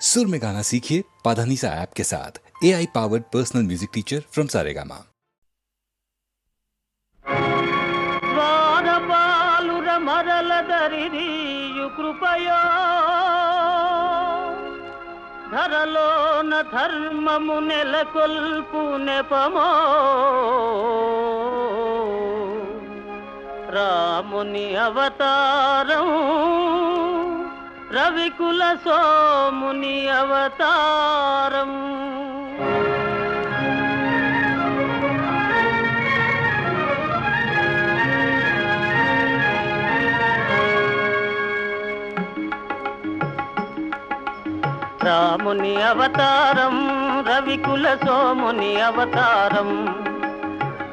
सुर में गाना सीखिए पाधानीसा ऐप के साथ A I powered personal music teacher from Saregama ద్వారపాలుర మరల దరిదీయు కృపయో ధరలోన ధర్మము నెలకొల్పు నెపమో రాముని అవతారం రవికుల సోముని అవతారం. రాముని అవతారం రవికుల సోముని అవతారం.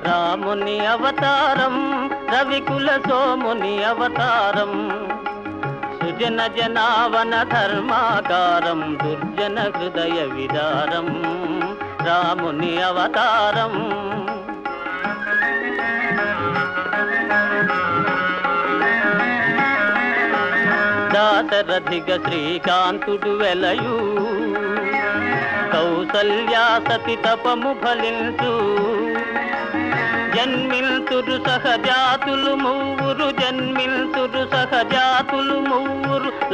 రాముని అవతారం రవికుల సోముని అవతారం. దుర్జన జనావన ధర్మాకారం దుర్జన హృదయ విదారం రాముని అవతారం. దాశరథిగ శ్రీకాంతుడు వెలయు కౌసల్యా సతి తపము ఫలించు. జన్మిల్తురు సహజాతులు మూవురు జన్మిల్తురు సహజాతులు మూవురు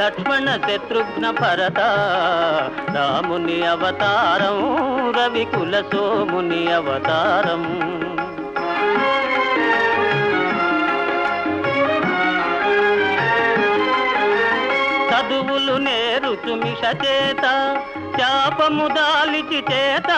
లక్ష్మణ శత్రుఘ్న భరత రాముని అవతారం రవికుల సోముని అవతారం. చదువులు నేరుచు మిష చేత శాపము దాలిచి చేత.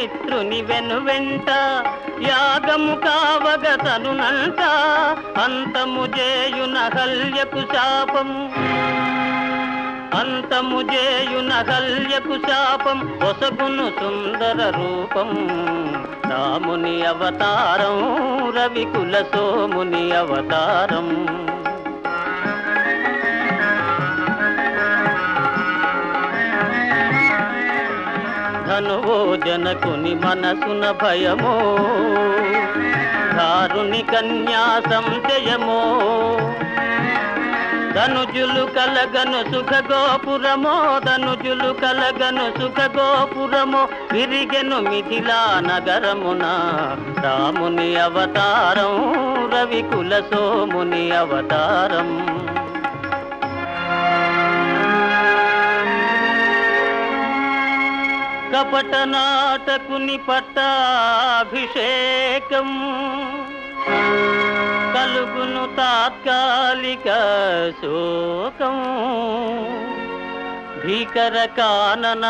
మిత్రుని వెను వెంట యాగము కావగ తనునంట అంతము చేయున హల్యకు శాపము అంతము చేయున హల్యకు శాపం ఒసగును సుందర రూపం. రాముని అవతారం రవికుల సోముని అవతారం. కనువో జనకుని మనసున భయమో దారుని కన్యా సంశయమో ధనుజులు కలగను సుఖ గోపురమో ధనుజులు కలగను సుఖ గోపురమో విరిగెను మిథిలా నగరమున రాముని అవతారం రవికుల సోముని అవతారం. కపట నాటకుని పట్టాభిషేకం. కలుగును తాత్కాలిక శోకం. భీకర కాననవాసారంభం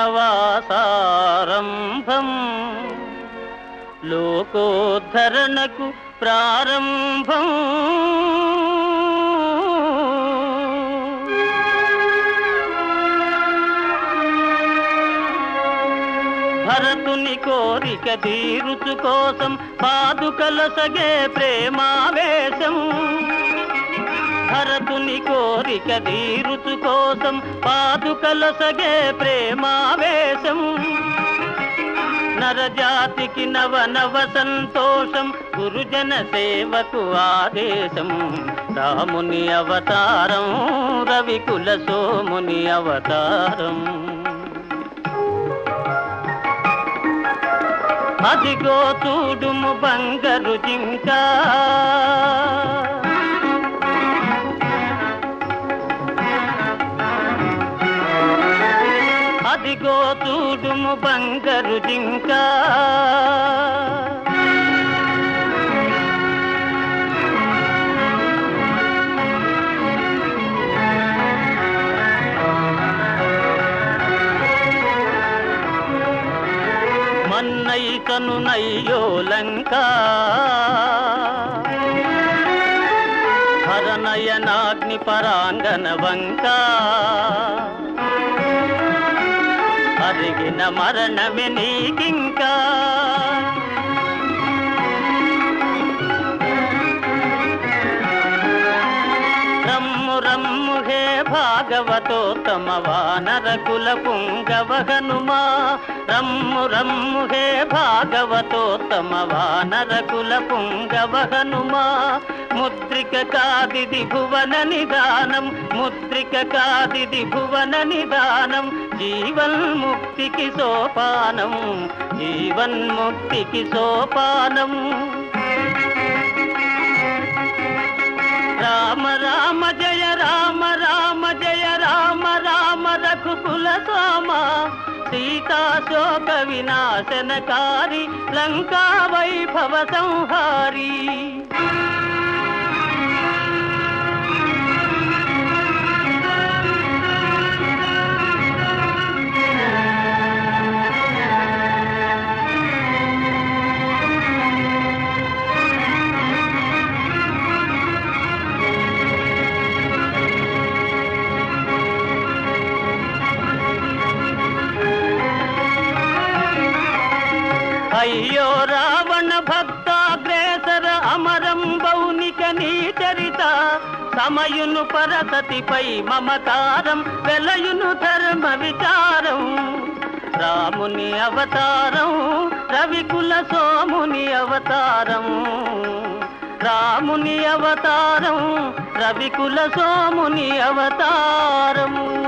లోకోద్ధరణకు ప్రారంభం. భరతుని కోరిక తీరుచు కోసం పాదుకల సగే ప్రేమావేశం. భరతుని కోరిక తీరుచు కోసం పాదుకల సగే ప్రేమావేశం. నరజాతికి నవ నవ సంతోషం గురుజన సేవకు ఆదేశం. రాముని అవతారం రవికుల సోముని అవతారం. అదిగో చూడుము బంగారు జింక. అదిగో చూడుము బంగారు జింకా. మన్నైతను నయ్యో లంక. హరనయనాగ్ని పరాంగన వంక. అరిగిన మరణమే నీకింకా. భాగవతో తమ హే భాగ వానర కుల పుంగవ హనుమా. రమ్ము రమ్ము హే భాగవతోత్తమ వానర కుల పుంగవ హనుమా. ముద్రిక కాదిది భువన నిదానం ముద్రిక కాదిది భువన నిదానం. జీవన్ముక్తికి సోపానం జీవన్ముక్తికి సోపానం. రామ రామ జయ రామ రామ. రామ రామ రఘుకుల సోమ సీతాశోక వినాశనకారి లంకా వైభవ సంహారీ. సమయును పరసతిపై మమతారం వెలయును ధర్మ విచారం. రాముని అవతారం రవికుల సోముని అవతారం. రాముని అవతారం రవికుల సోముని అవతారము